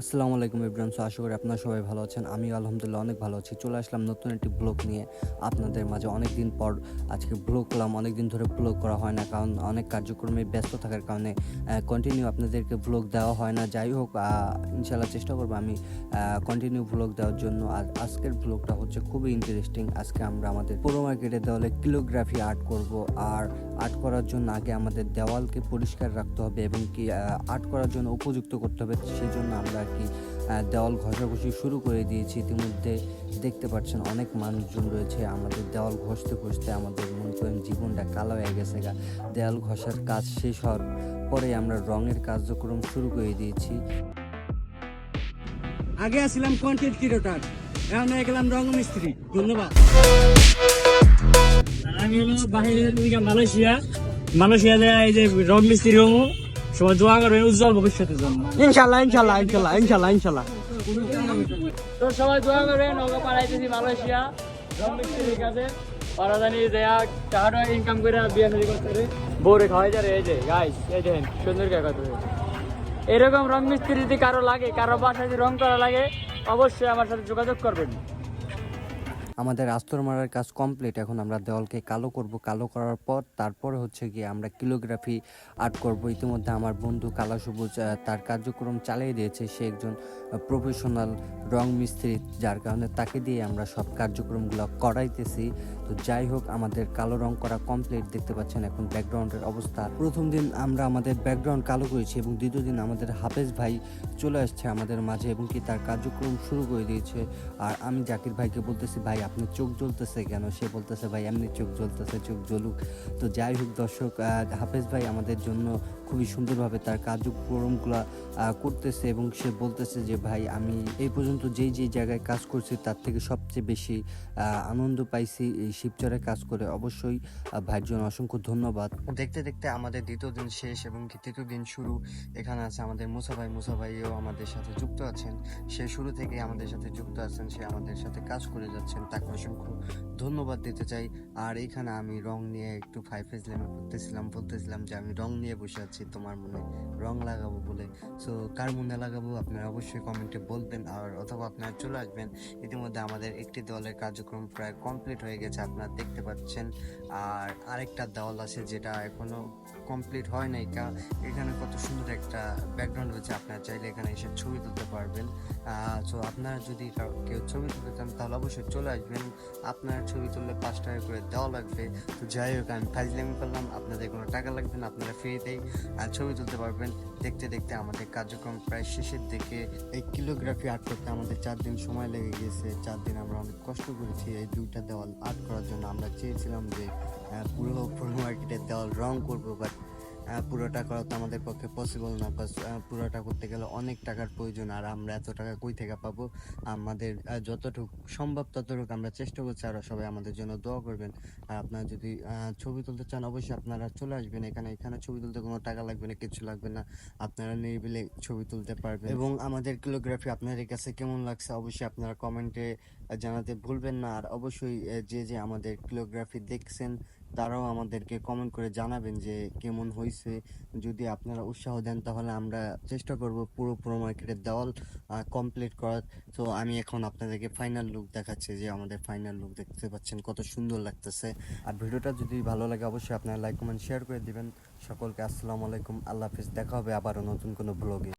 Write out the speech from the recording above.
আসসালামু আলাইকুম ইব্রাহিম সো আশা করি আপনারা সবাই ভালো আছেন। আমি আলহামদুলিল্লাহ অনেক ভালো আছি। চলে আসলাম নতুন একটি ব্লগ নিয়ে। আপনাদের মাঝে অনেক দিন পর আজকে ব্লগ করলাম অনেক দিন ধরে ব্লগ করা হয় না, কারণ অনেক কার্যক্রমে ব্যস্ত থাকার কারণে কন্টিনিউ আপনাদেরকে ব্লগ দেওয়া হয় না। যাই হোক ইনশাল্লাহ চেষ্টা করব আমি কন্টিনিউ ব্লগ দেওয়ার জন্য। আর আজকের ব্লগটা হচ্ছে খুবই ইন্টারেস্টিং আজকে আমরা আমাদের পুরো মার্কেটে দেওয়ালে কিলোগ্রাফি আর্ট করব। আর আর্ট করার জন্য আগে আমাদের দেওয়ালকে পরিষ্কার রাখতে হবে এবং কি আর্ট করার জন্য উপযুক্ত করতে হবে। সেই জন্য আমরা আর কি দেওয়াল ঘষাঘষি শুরু করে দিয়েছি। ইতিমধ্যে দেখতে পাচ্ছেন অনেক মানুষজন রয়েছে আমাদের দেওয়াল ঘষতে ঘষতে আমাদের মনে করেন জীবনটা কালো হয়ে গেছে গা। দেওয়াল ঘষার কাজ শেষ হওয়ার পরে আমরা রঙের কার্যক্রম শুরু করে দিয়েছি। আগে আসছিলাম কন্টেন্ট ক্রিয়েটর এখন হয়ে গেলাম রংমিস্ত্রি ধন্যবাদ। আমি হলো বাহিরের মালয়েশিয়া। মালয়েশিয়া এই যে রং মিস্ত্রি হব। সবাই দোয়া করবে উজ্জ্বল ভবিষ্যতের জন্য। ইনশাল্লাহ ইনশাল্লাহ ইনশাল্লাহ ইনশাল্লাহ ইনশাল্লাহ। তো সবাই দোয়া করবে নৌকা পাড়াইতেছি মালয়েশিয়া। রং মিস্ত্রির কাছে ওরা জানি ইনকাম করে বিয়ে শাদী করতে পারে। বউরে খাওয়াই যারে এই যে গাইস এই সুন্দর এরকম রং মিস্ত্রি যদি কারও লাগে কারও বাসায় যদি রং করা লাগে অবশ্যই আমার সাথে যোগাযোগ করবেন। আমাদের আস্তর মারার কাজ কমপ্লিট এখন আমরা দেওয়ালকে কালো করব। কালো করার পর তারপরে হচ্ছে গিয়ে আমরা কিলোগ্রাফি আর্ট করব। ইতিমধ্যে আমার বন্ধু কালা সবুজ তার কার্যক্রম চালিয়ে দিয়েছে। সে একজন প্রফেশনাল রং মিস্ত্রি, যার কারণে তাকে দিয়ে আমরা সব কার্যক্রমগুলো করাইতেছি। তো যাই হোক, আমাদের কালো রং করা কমপ্লিট দেখতে পাচ্ছেন এখন ব্যাকগ্রাউন্ডের অবস্থা। প্রথম দিন আমরা আমাদের ব্যাকগ্রাউন্ড কালো করেছি এবং দ্বিতীয় দিন আমাদের হাফেজ ভাই চলে আসছে আমাদের মাঝে এবং কি তার কার্যক্রম শুরু করে দিয়েছে। আর আমি জাকির ভাইকে বলতেছি, ভাই আপনি চোখ জ্বলতেছে কেন? সে বলতেছে, ভাই, এমনি চোখ জ্বলতেছে, চোখ জ্বলুক। তো যাই হোক দর্শক হাফেজ ভাই আমাদের জন্য খুবই সুন্দরভাবে তার কার্যক্রমগুলো করতেছে এবং সে বলতেছে যে, ভাই, আমি এই পর্যন্ত যেই যেই জায়গায় কাজ করছি তার থেকে সবচেয়ে বেশি আনন্দ পাইছি এই শিবচরে কাজ করে। অবশ্যই ভাইয়ের জন্য অসংখ্য ধন্যবাদ। দেখতে দেখতে আমাদের দ্বিতীয় দিন শেষ এবং তৃতীয় দিন শুরু। এখানে আছে আমাদের মুসা ভাই। মুসা ভাইও আমাদের সাথে যুক্ত আছেন। সে শুরু থেকে আমাদের সাথে যুক্ত আছেন। সে আমাদের সাথে কাজ করে যাচ্ছেন। তাকে অসংখ্য ধন্যবাদ দিতে চাই। আর এখানে আমি রং নিয়ে একটু ফাইভ ফেজলেমে করতেছিলাম বলতেছিলাম যে আমি রং নিয়ে বসে আছি, তোমার মনে রং লাগাবো বলে। সো কার মনে লাগাবো আপনারা অবশ্যই কমেন্টে বলবেন, আর অথবা আপনারা চলে আসবেন। ইতিমধ্যে আমাদের একটি দলের কার্যক্রম প্রায় কমপ্লিট হয়ে গেছে, আপনারা দেখতে পাচ্ছেন। আর আরেকটা দেওয়াল আছে যেটা এখনও কমপ্লিট হয় নাই, কা, এখানে কত সুন্দর একটা ব্যাকগ্রাউন্ড রয়েছে, আপনারা চাইলে এখানে এসে ছবি তুলতে পারবেন। সো আপনারা যদি কেউ ছবি তুলতে চান, তাহলে অবশ্যই চলে আসবেন। আপনার ছবি তুললে পাঁচ টাকা করে দেওয়া লাগবে। তো যাই হোক, আমি ফাইজলামি করলাম, আপনাদের কোনো টাকা লাগবে না, আপনারা ফ্রিতেই ছবি তুলতে পারবেন। দেখতে দেখতে আমাদের কার্যক্রম প্রায় শেষের দিকে। এই কিলোগ্রাফি আর্ট করতে আমাদের চার দিন সময় লেগে গেছে। চার দিন আমরা অনেক কষ্ট করেছি এই দুইটা দেওয়াল আর্ট করার জন্য। আমরা চেয়েছিলাম যে পুরো পুরো মার্কেটের দেওয়াল রং করব বাট পুরোটা করা তো আমাদের পক্ষে পসিবল না বাস পুরোটা করতে গেলে অনেক টাকার প্রয়োজন, আর আমরা এত টাকা কই থেকে পাবো? আমাদের যতটুকু সম্ভব ততটুকু আমরা চেষ্টা করছি, আর সবাই আমাদের জন্য দোয়া করবেন। আর আপনারা যদি ছবি তুলতে চান, অবশ্যই আপনারা চলে আসবেন এখানে। এখানে ছবি তুলতে কোনো টাকা লাগবে না, কিছু লাগবে না। আপনারা নিরিবিলে ছবি তুলতে পারবেন। এবং আমাদের কিলোগ্রাফি আপনাদের কাছে কেমন লাগছে, অবশ্যই আপনারা কমেন্টে জানাতে ভুলবেন না। আর অবশ্যই যে যে আমাদের কিলোগ্রাফি দেখছেন তারাও আমাদেরকে কমেন্ট করে জানাবেন যে কেমন হয়েছে যদি আপনারা উৎসাহ দেন তাহলে আমরা চেষ্টা করব পুরো পুরো মার্কেটের দেওয়াল কমপ্লিট করার। তো আমি এখন আপনাদেরকে ফাইনাল লুক দেখাচ্ছি যে আমাদের ফাইনাল লুক দেখতে পাচ্ছেন, কত সুন্দর লাগতেছে। আর ভিডিওটা যদি ভালো লাগে অবশ্যই আপনারা লাইক কমেন্ট শেয়ার করে দিবেন। সকলকে আসসালামু আলাইকুম, আল্লাহ হাফিজ, দেখা হবে আবারও নতুন কোনো ব্লগে